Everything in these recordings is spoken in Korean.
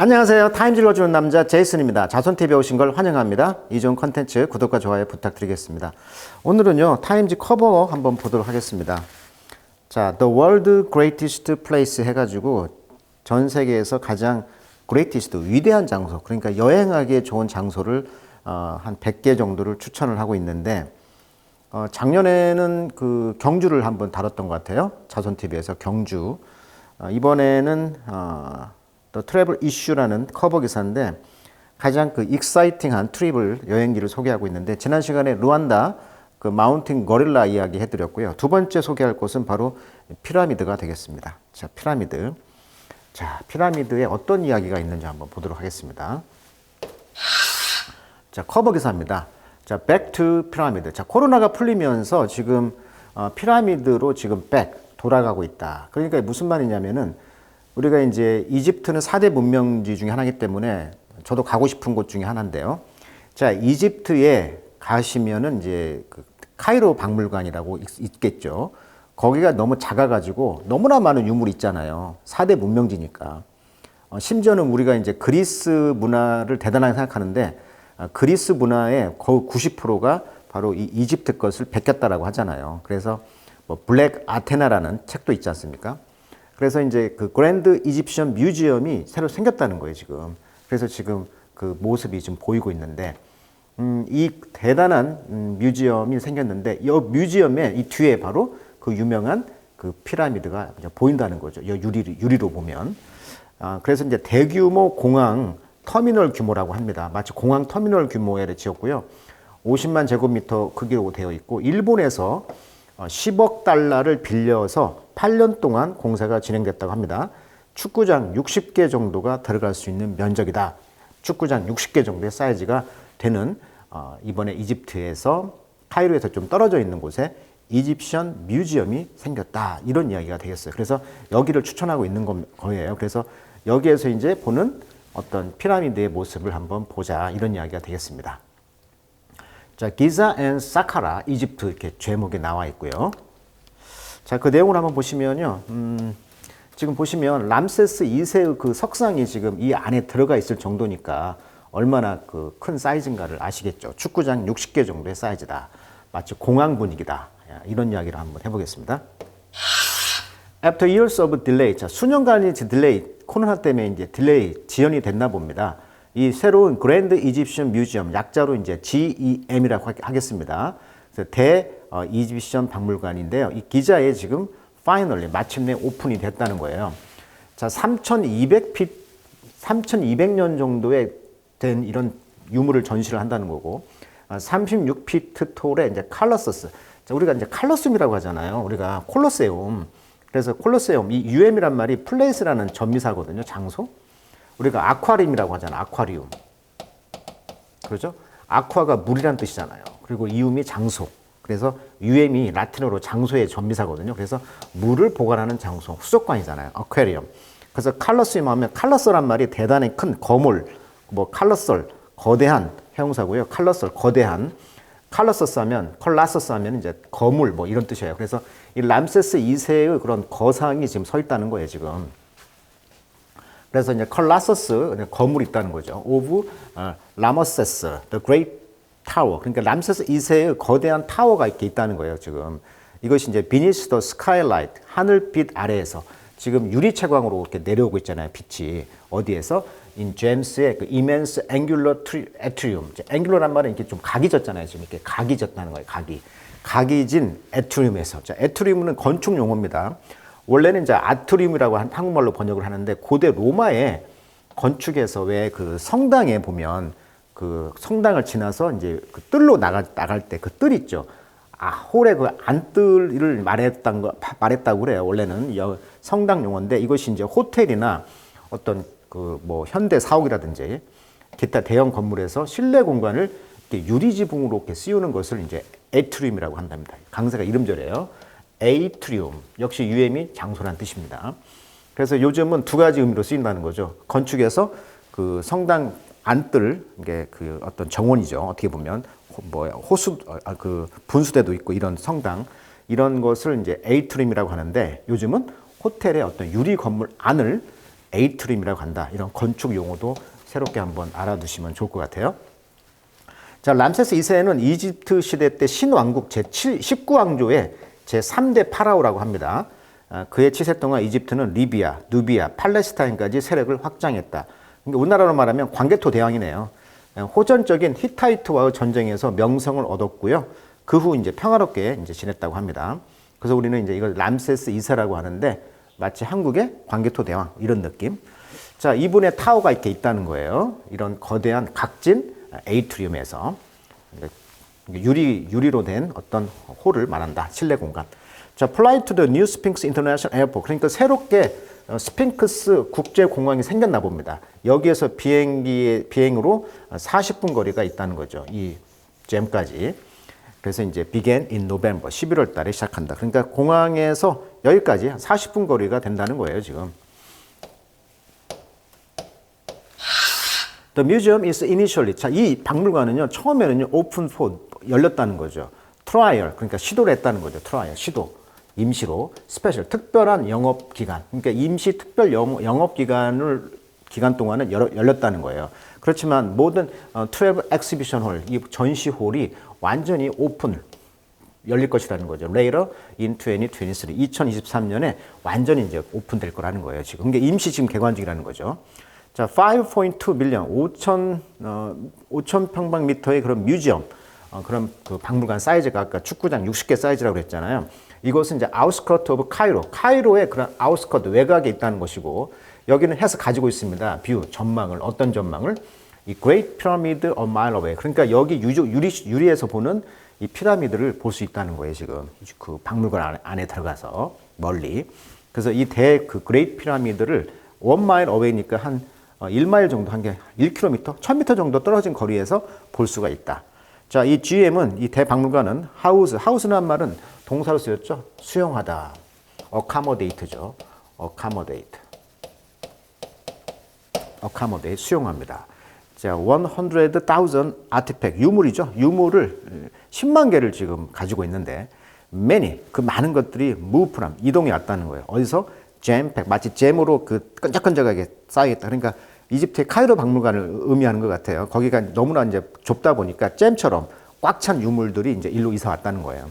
안녕하세요. 타임즈 읽어주는 남자 제이슨입니다. 자손TV에 오신 걸 환영합니다. 이종 컨텐츠 구독과 좋아요 부탁드리겠습니다. 오늘은요, 타임즈 커버 한번 보도록 하겠습니다. 자, The World Greatest Place 해가지고 전 세계에서 가장 greatest, 위대한 장소, 그러니까 여행하기에 좋은 장소를 어, 한 100개 정도를 추천을 하고 있는데, 어, 작년에는 그 경주를 한번 다뤘던 것 같아요. 자손TV에서 경주. 어, 이번에는 어, 또 트래블 이슈라는 커버 기사인데 가장 그 익사이팅한 트립을 여행지를 소개하고 있는데 지난 시간에 루안다 그 마운틴 거릴라 이야기 해드렸고요. 두 번째 소개할 곳은 바로 피라미드가 되겠습니다. 자, 피라미드. 자, 피라미드에 어떤 이야기가 있는지 한번 보도록 하겠습니다. 자, 커버 기사입니다. 자, back to 피라미드. 자, 코로나가 풀리면서 지금 어, 피라미드로 지금 back 돌아가고 있다. 그러니까 무슨 말이냐면은 우리가 이제 이집트는 4대 문명지 중에 하나이기 때문에 저도 가고 싶은 곳 중에 하나인데요. 자, 이집트에 가시면은 이제 그 카이로 박물관이라고 있, 겠죠 거기가 너무 작아가지고 너무나 많은 유물이 있잖아요. 4대 문명지니까. 어, 심지어는 우리가 이제 그리스 문화를 대단하게 생각하는데 어, 그리스 문화의 거의 90%가 바로 이 이집트 것을 베꼈다라고 하잖아요. 그래서 뭐 블랙 아테나라는 책도 있지 않습니까? 그래서 이제 그 그랜드 이집션 뮤지엄이 새로 생겼다는 거예요, 지금. 그래서 지금 그 모습이 지금 보이고 있는데, 음, 이 대단한 음, 뮤지엄이 생겼는데, 이 뮤지엄의 이 뒤에 바로 그 유명한 그 피라미드가 보인다는 거죠. 이 유리, 유리로 보면. 아, 그래서 이제 대규모 공항 터미널 규모라고 합니다. 마치 공항 터미널 규모에 지었고요. 50만 제곱미터 크기로 되어 있고, 일본에서 10억 어, 달러를 빌려서 8년 동안 공사가 진행됐다고 합니다. 축구장 60개 정도가 들어갈 수 있는 면적이다. 축구장 60개 정도의 사이즈가 되는 어, 이번에 이집트에서 카이로에서 좀 떨어져 있는 곳에 이집션 뮤지엄이 생겼다. 이런 이야기가 되겠어요. 그래서 여기를 추천하고 있는 거예요. 그래서 여기에서 이제 보는 어떤 피라미드의 모습을 한번 보자. 이런 이야기가 되겠습니다. 자, 기자 앤 사카라, 이집트 이렇게 제목이 나와 있고요. 자, 그 내용을 한번 보시면요. 음, 지금 보시면 람세스 2세의 그 석상이 지금 이 안에 들어가 있을 정도니까 얼마나 그 큰 사이즈인가를 아시겠죠. 축구장 60개 정도의 사이즈다. 마치 공항 분위기다. 이런 이야기를 한번 해보겠습니다. After years of delay, 자, 수년간의 딜레이, 코로나 때문에 이제 딜레이, 지연이 됐나 봅니다. 이 새로운 그랜드 이집션 뮤지엄 약자로 이제 GEM이라고 하겠습니다. 그래서 대 어, 이집션 박물관인데요. 이 기자에 지금 파이널리 마침내 오픈이 됐다는 거예요. 자, 3,200피 3,200년 정도의 된 이런 유물을 전시를 한다는 거고 36피트 아, 톨의 이제 칼러서스. 자, 우리가 이제 칼러스이라고 하잖아요. 우리가 콜로세움. 그래서 콜로세움 이 UM이란 말이 플레이스라는 전미사거든요. 장소. 우리가 아쿠아리움이라고 하잖아. 아쿠아리움. 그렇죠? 아쿠아가 물이란 뜻이잖아요. 그리고 이움이 장소. 그래서 UM이 라틴어로 장소의 전미사거든요. 그래서 물을 보관하는 장소, 수족관이잖아요. 아쿠아리움. 그래서 칼러스임 하면 칼러스란 말이 대단히 큰 거물, 뭐 칼러썰, 거대한 형용사고요. 칼러썰, 거대한. 칼러서스 하면 컬라서스 하면 이제 거물 뭐 이런 뜻이에요. 그래서 이 람세스 2세의 그런 거상이 지금 서 있다는 거예요, 지금. 그래서 이제 컬라서스 거물이 있다는 거죠. 오브 어, 라머세스, the great tower. 그러니까 람세스 2세의 거대한 타워가 이렇게 있다는 거예요. 지금 이것이 이제 비니스 더 스카이라이트 하늘빛 아래에서 지금 유리 채광으로 이렇게 내려오고 있잖아요. 빛이 어디에서 인 제임스의 그 immense angular. 앵귤러란 말은 이렇게 좀 각이 졌잖아요. 지금 이렇게 각이 졌다는 거예요. 각이 각이 진 에트리움에서. 자, 에트리움은 건축 용어입니다. 원래는 이제 아트리움이라고 한 한국말로 번역을 하는데 고대 로마의 건축에서 왜 그 성당에 보면 그 성당을 지나서 이제 그 뜰로 나가 나갈 때 그 뜰 있죠. 아, 홀에 그 안뜰을 말했던 거 말했다고 그래요. 원래는 성당 용어인데 이것이 이제 호텔이나 어떤 그 뭐 현대 사옥이라든지 기타 대형 건물에서 실내 공간을 이렇게 유리 지붕으로 이렇게 씌우는 것을 이제 에트리움이라고 한답니다. 강사가 이름절이에요. 에이트리움 역시 UM이 장소란 뜻입니다. 그래서 요즘은 두 가지 의미로 쓰인다는 거죠. 건축에서 그 성당 안뜰 그 어떤 정원이죠. 어떻게 보면 뭐 호수 아, 그 분수대도 있고 이런 성당 이런 것을 이제 에이트림이라고 하는데 요즘은 호텔의 어떤 유리 건물 안을 에이트림이라고 한다. 이런 건축 용어도 새롭게 한번 알아두시면 좋을 것 같아요. 자, 람세스 2세는 이집트 시대 때 신왕국 제7, 19왕조의 제3대 파라오라고 합니다. 아, 그의 치세 동안 이집트는 리비아, 누비아, 팔레스타인까지 세력을 확장했다. 그러니까 우리나라로 말하면 광개토 대왕이네요. 아, 호전적인 히타이트와의 전쟁에서 명성을 얻었고요. 그 후 이제 평화롭게 이제 지냈다고 합니다. 그래서 우리는 이제 이걸 람세스 2세라고 하는데 마치 한국의 광개토 대왕 이런 느낌. 자, 이분의 타워가 이렇게 있다는 거예요. 이런 거대한 각진 에이트리움에서 유리 유리로 된 어떤 홀을 말한다. 실내 공간. 자, fly to the new Sphinx International Airport. 그러니까 새롭게 어, 스핑크스 국제 공항이 생겼나 봅니다. 여기에서 비행기 비행으로 40분 거리가 있다는 거죠. 이 잼까지. 그래서 이제 began in November 11월 달에 시작한다. 그러니까 공항에서 여기까지 40분 거리가 된다는 거예요, 지금. The museum is initially 자, 이 박물관은요. 처음에는요. open for 열렸다는 거죠. trial 그러니까 시도를 했다는 거죠. trial 시도. 임시로 스페셜 특별한 영업 기간. 그러니까 임시 특별 영업 기간을 기간 동안은 열, 열렸다는 거예요. 그렇지만 모든 어, 12 엑시비션 홀, 이 전시 홀이 완전히 오픈 열릴 것이라는 거죠. Later in 2023, 2023년에 완전히 이제 오픈될 거라는 거예요. 지금 이게 임시 지금 개관 중이라는 거죠. 자, 5.2 밀리언, 5천 어, 5천 평방미터의 그런 뮤지엄, 어, 그런 그 박물관 사이즈가 아까 축구장 60개 사이즈라고 그랬잖아요. 이것은 이제 아웃스커트 오브 카이로, 카이로의 그런 아웃스커트 외곽에 있다는 것이고 여기는 해서 가지고 있습니다. 뷰, 전망을 어떤 전망을 이 Great Pyramid a Mile Away. 그러니까 여기 유리, 유리 에서 보는 이 피라미드를 볼 수 있다는 거예요, 지금. 그 박물관 안에, 안에 들어가서 멀리. 그래서 이 대 그 그레이트 피라미드를 원 마일 어웨이니까 한 1마일 어, 정도 한 게 1km, 1000m 정도 떨어진 거리에서 볼 수가 있다. 자, 이 GM은 이 대박물관은 하우스, 하우스란 말은 동사로 쓰였죠. 수용하다. accommodate죠. accommodate. accommodate 수용합니다. 자, 100,000 아티팩 유물이죠. 유물을 10만 개를 지금 가지고 있는데 many 그 많은 것들이 move from 이동해 왔다는 거예요. 어디서 잼팩 마치 잼으로 그 끈적끈적하게 쌓여있다. 그러니까 이집트의 카이로 박물관을 의미하는 것 같아요. 거기가 너무나 이제 좁다 보니까 잼처럼 꽉 찬 유물들이 이제 일로 이사 왔다는 거예요.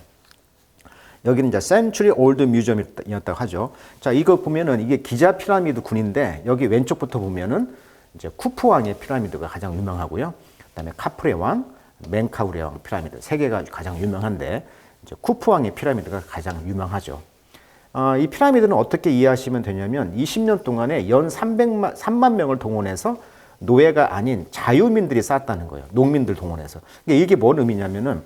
여기는 이제 센츄리 올드 뮤지엄이었다고 하죠. 자, 이거 보면은 이게 기자 피라미드 군인데 여기 왼쪽부터 보면은 이제 쿠프 왕의 피라미드가 가장 유명하고요. 그다음에 카프레 왕, 멘카우레 왕 피라미드 세 개가 가장 유명한데 이제 쿠프 왕의 피라미드가 가장 유명하죠. 어, 이 피라미드는 어떻게 이해하시면 되냐면 20년 동안에 연 300만 3만 명을 동원해서 노예가 아닌 자유민들이 쌓았다는 거예요. 농민들 동원해서. 이게 뭔 의미냐면은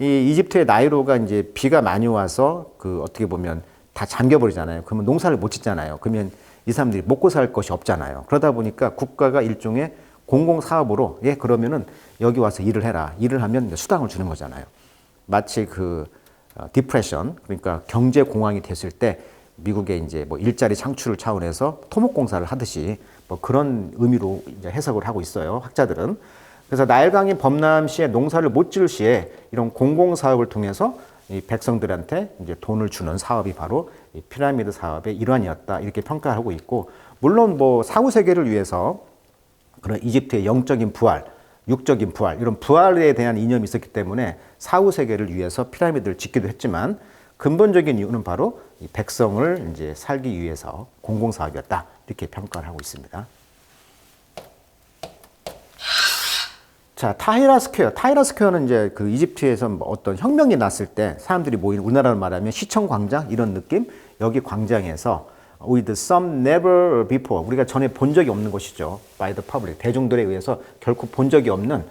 이 이집트의 나이로가 이제 비가 많이 와서 그 어떻게 보면 다 잠겨버리잖아요. 그러면 농사를 못 짓잖아요. 그러면 이 사람들이 먹고 살 것이 없잖아요. 그러다 보니까 국가가 일종의 공공 사업으로 예 그러면은 여기 와서 일을 해라. 일을 하면 수당을 주는 거잖아요. 마치 그 디프레션 그러니까 경제 공황이 됐을 때 미국의 이제 뭐 일자리 창출을 차원에서 토목공사를 하듯이 뭐 그런 의미로 이제 해석을 하고 있어요. 학자들은. 그래서 나일강인 범람시에 농사를 못 지을 시에 이런 공공 사업을 통해서 이 백성들한테 이제 돈을 주는 사업이 바로 이 피라미드 사업의 일환이었다 이렇게 평가하고 있고 물론 뭐 사후 세계를 위해서 그런 이집트의 영적인 부활, 육적인 부활 이런 부활에 대한 이념이 있었기 때문에 사후 세계를 위해서 피라미드를 짓기도 했지만 근본적인 이유는 바로 이 백성을 이제 살기 위해서 공공 사업이었다 이렇게 평가를 하고 있습니다. 자, 타히라 스퀘어. 타히라 스퀘어는 이제 그 이집트에서 뭐 어떤 혁명이 났을 때 사람들이 모이는 우리나라로 말하면 시청 광장 이런 느낌. 여기 광장에서 with some never before 우리가 전에 본 적이 없는 것이죠. by the public 대중들에 의해서 결코 본 적이 없는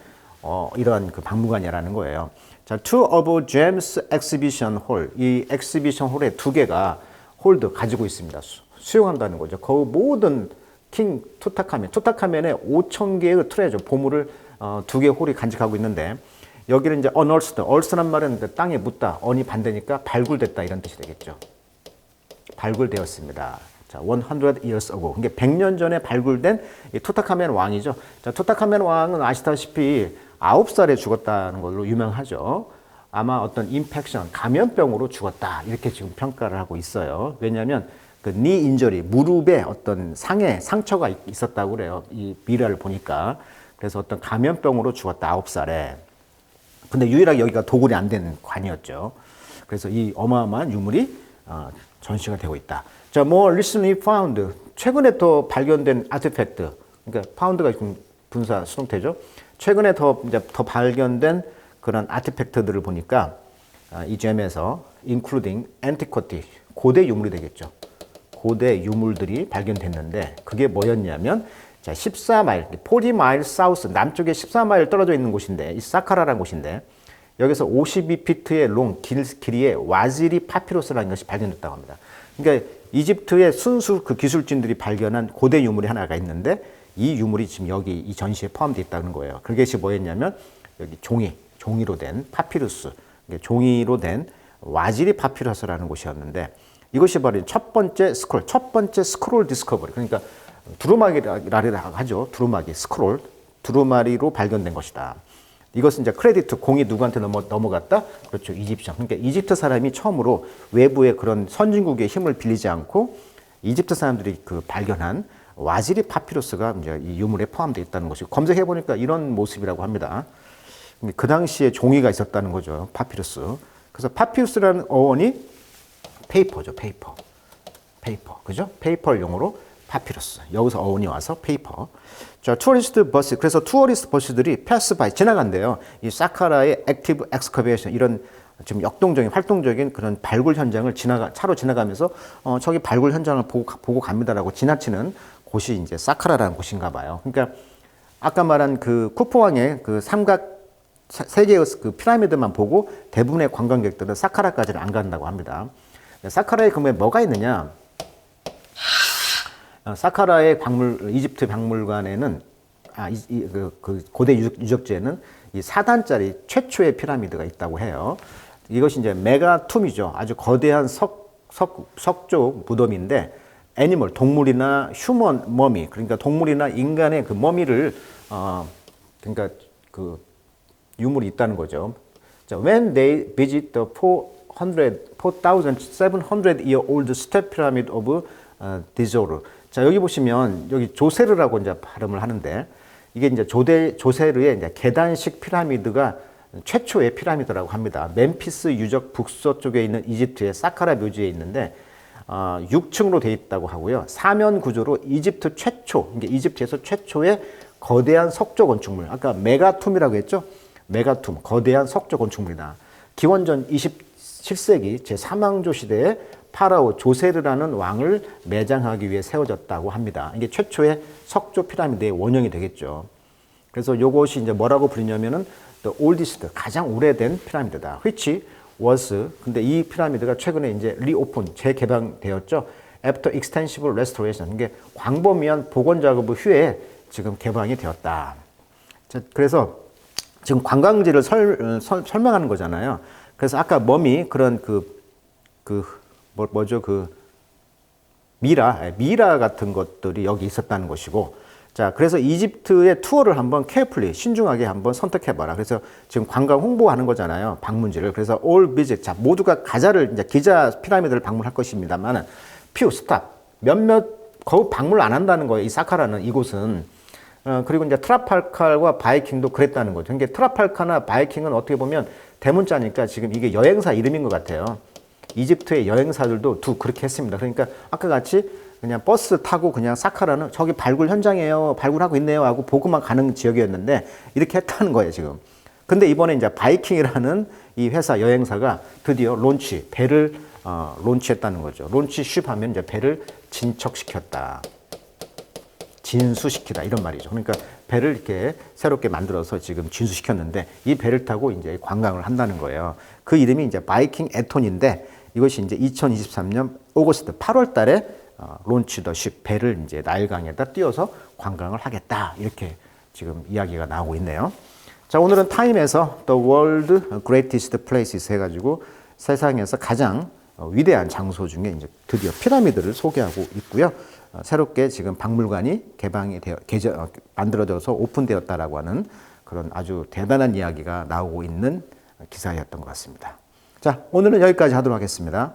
어, 이러한 그 박물관이라는 거예요. 자, two of James exhibition hall 이 엑시비션 홀의 두 개가 홀드 가지고 있습니다. 수, 수용한다는 거죠. 그 모든 킹 투타카멘, 투타카멘의 5천 개의 트레저 보물을 어, 두 개의 홀이 간직하고 있는데 여기는 이제 unearthed, earth란 말은 땅에 묻다, 언이 반대니까 발굴됐다 이런 뜻이 되겠죠. 발굴되었습니다. 자, 100 years ago. 그게 100년 전에 발굴된 투타카멘 왕이죠. 자, 투타카멘 왕은 아시다시피 9살에 죽었다는 걸로 유명하죠. 아마 어떤 인펙션, 감염병으로 죽었다. 이렇게 지금 평가를 하고 있어요. 왜냐하면 그니 인절이 무릎에 어떤 상해 상처가 있- 있었다고 그래요. 이 미라를 보니까 그래서 어떤 감염병으로 죽었다 아홉 살에. 근데 유일하게 여기가 도굴이 안 되는 관이었죠. 그래서 이 어마어마한 유물이 어, 전시가 되고 있다. 자, more recently found 최근에 더 발견된 아티팩트. 그러니까 파운드가 지금 분사 수동태죠. 최근에 더 이제 더 발견된 그런 아티팩트들을 보니까 아, 이 점에서 including antiquity 고대 유물이 되겠죠. 고대 유물들이 발견됐는데 그게 뭐였냐면 자 14마일, 40마일 사우스 남쪽에 14마일 떨어져 있는 곳인데 이 사카라라는 곳인데 여기서 52피트의 롱 길, 길이의 와지리 파피루스라는 것이 발견됐다고 합니다. 그러니까 이집트의 순수 그 기술진들이 발견한 고대 유물이 하나가 있는데 이 유물이 지금 여기 이 전시에 포함되어 있다는 거예요. 그것이 뭐였냐면 여기 종이, 종이로 된 파피루스, 종이로 된 와지리 파피루스라는 곳이었는데 이것이 바로 첫 번째 스크롤, 첫 번째 스크롤 디스커버리. 그러니까 두루마기라고 하죠. 두루마기, 스크롤, 두루마리로 발견된 것이다. 이것은 이제 크레디트 공이 누구한테 넘어, 넘어갔다? 그렇죠. 이집션. 그러니까 이집트 사람이 처음으로 외부의 그런 선진국의 힘을 빌리지 않고 이집트 사람들이 그 발견한 와지리 파피루스가 이제 이 유물에 포함되어 있다는 것이 검색해 보니까 이런 모습이라고 합니다. 그 당시에 종이가 있었다는 거죠. 파피루스. 그래서 파피루스라는 어원이 페이퍼죠. 페이퍼. 페이퍼. 그죠? 페이퍼를 용어로 파피루스. 여기서 어원이 와서 페이퍼. 자, 투어리스트 버스. 그래서 투어리스트 버스들이 패스 바이 지나간대요. 이 사카라의 액티브 엑스커베이션 이런 지금 역동적인 활동적인 그런 발굴 현장을 지나가 차로 지나가면서 어 저기 발굴 현장을 보고 가- 보고 갑니다라고 지나치는 곳이 이제 사카라라는 곳인가 봐요. 그러니까 아까 말한 그 쿠포왕의 그 삼각 세- 세 개의 그 피라미드만 보고 대부분의 관광객들은 사카라까지는 안 간다고 합니다. 사카라에 그러면 뭐가 있느냐? 어, 사카라의 박물 이집트 박물관에는 아, 이, 이, 그, 그 고대 유적, 유적 지에는 이 4단짜리 최초의 피라미드가 있다고 해요. 이것이 이제 메가툼이죠. 아주 거대한 석, 석, 석조 무덤인데 애니멀, 동물이나 휴먼 머미, 그러니까 동물이나 인간의 그 머미를, 어, 그러니까 그 유물이 있다는 거죠. 자, when they visit the 400, 4,700 year old step pyramid of uh, Dizor. 자, 여기 보시면 여기 조세르라고 이제 발음을 하는데 이게 이제 조대 조세르의 이제 계단식 피라미드가 최초의 피라미드라고 합니다. 멤피스 유적 북서쪽에 있는 이집트의 사카라 묘지에 있는데 어, 6층으로 되어 있다고 하고요. 사면 구조로 이집트 최초, 이게 이집트에서 최초의 거대한 석조 건축물. 아까 메가툼이라고 했죠? 메가툼, 거대한 석조 건축물이다. 기원전 27세기 제3왕조 시대에 파라오 조세르라는 왕을 매장하기 위해 세워졌다고 합니다. 이게 최초의 석조 피라미드의 원형이 되겠죠. 그래서 이것이 이제 뭐라고 부르냐면은 the oldest 가장 오래된 피라미드다. which was 근데 이 피라미드가 최근에 이제 리오픈 재개방되었죠. after extensive restoration 이게 광범위한 복원 작업 후에 지금 개방이 되었다. 자, 그래서 지금 관광지를 설, 어, 설, 설 명하는 거잖아요. 그래서 아까 머미 그런 그, 그, 뭐, 뭐죠? 그, 미라, 예, 미라 같은 것들이 여기 있었다는 것이고, 자, 그래서 이집트의 투어를 한번 케어풀리, 신중하게 한번 선택해봐라. 그래서 지금 관광 홍보하는 거잖아요. 방문지를. 그래서 all visit. 자, 모두가 가자를, 이제 기자 피라미드를 방문할 것입니다만은, 퓨, 스탑. 몇몇, 거의 방문을 안 한다는 거예요. 이 사카라는, 이곳은. 어, 그리고 이제 트라팔칼과 바이킹도 그랬다는 거죠. 그러니까 트라팔카나 바이킹은 어떻게 보면 대문자니까 지금 이게 여행사 이름인 것 같아요. 이집트의 여행사들도 두 그렇게 했습니다. 그러니까 아까 같이 그냥 버스 타고 그냥 사카라는 저기 발굴 현장이에요. 발굴하고 있네요. 하고 보고만 가는 지역이었는데 이렇게 했다는 거예요, 지금. 근데 이번에 이제 바이킹이라는 이 회사 여행사가 드디어 론치, 배를 어, 론치했다는 거죠. 론치 쉽 하면 이제 배를 진척시켰다. 진수시키다 이런 말이죠. 그러니까 배를 이렇게 새롭게 만들어서 지금 진수시켰는데 이 배를 타고 이제 관광을 한다는 거예요. 그 이름이 이제 바이킹 에톤인데 이것이 이제 2023년 오거스트 8월 달에 어, 론치 더쉽 배를 이제 나일강에다 띄워서 관광을 하겠다. 이렇게 지금 이야기가 나오고 있네요. 자, 오늘은 타임에서 The World Greatest Places 해가지고 세상에서 가장 어, 위대한 장소 중에 이제 드디어 피라미드를 소개하고 있고요. 어, 새롭게 지금 박물관이 개방이 되어 개저, 어, 만들어져서 오픈되었다라고 하는 그런 아주 대단한 이야기가 나오고 있는 기사였던 것 같습니다. 자, 오늘은 여기까지 하도록 하겠습니다.